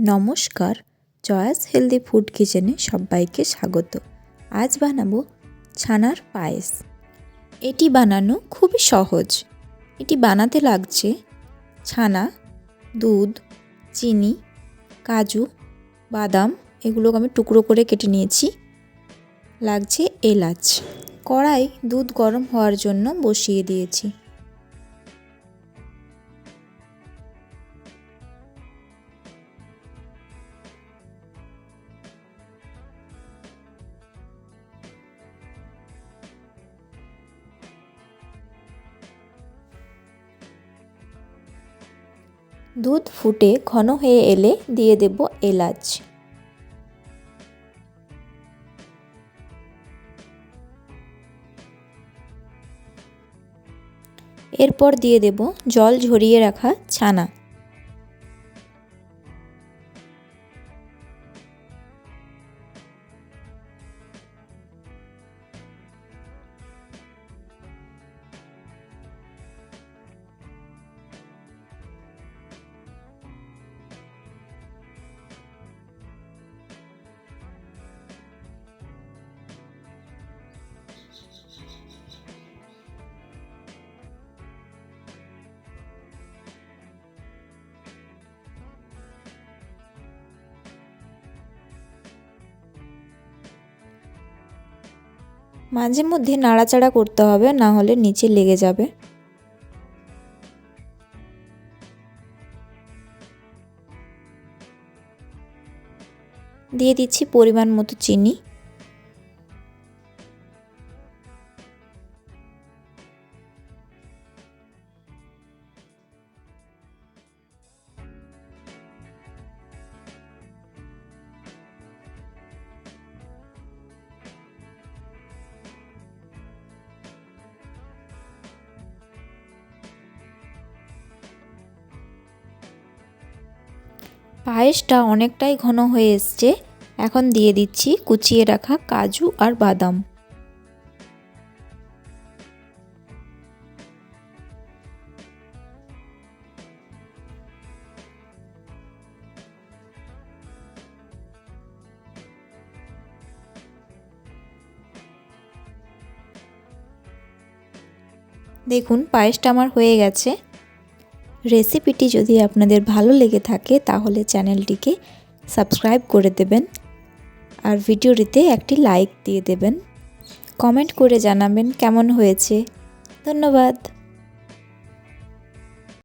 নমস্কার, জয়াস healthy food কিচেনে সবাইকে স্বাগত। আজ বানাবো ছানার পায়েস। এটি বানানো খুবই সহজ। এটি বানাতে লাগছে ছানা, দুধ, চিনি, কাজু, বাদাম, এগুলোকে আমি টুকরো করে কেটে নিয়েছি। লাগছে এলাচ। কড়াই দুধ গরম হওয়ার জন্য বসিয়ে দিয়েছি। দুধ ফুটে ঘন হয়ে এলে দিয়ে দেব এলাচ। এরপর দিয়ে দেব জল ঝরিয়ে রাখা ছানা। মাঝে মধ্যে নাড়াচাড়া করতে হবে, না হলে নিচে লেগে যাবে। দিয়ে দিচ্ছি পরিমাণ মতো চিনি। পায়েসটা অনেকটাই ঘন হয়ে এসছে। এখন দিয়ে দিচ্ছি কুচিয়ে রাখা কাজু আর বাদাম। দেখুন, পায়েসটা আমার হয়ে গেছে। রেসিপিটি যদি আপনাদের ভালো লেগে থাকে, তাহলে চ্যানেলটিকে সাবস্ক্রাইব করে দেবেন আর ভিডিওটিতে একটি লাইক দিয়ে দেবেন। কমেন্ট করে জানাবেন কেমন হয়েছে। ধন্যবাদ।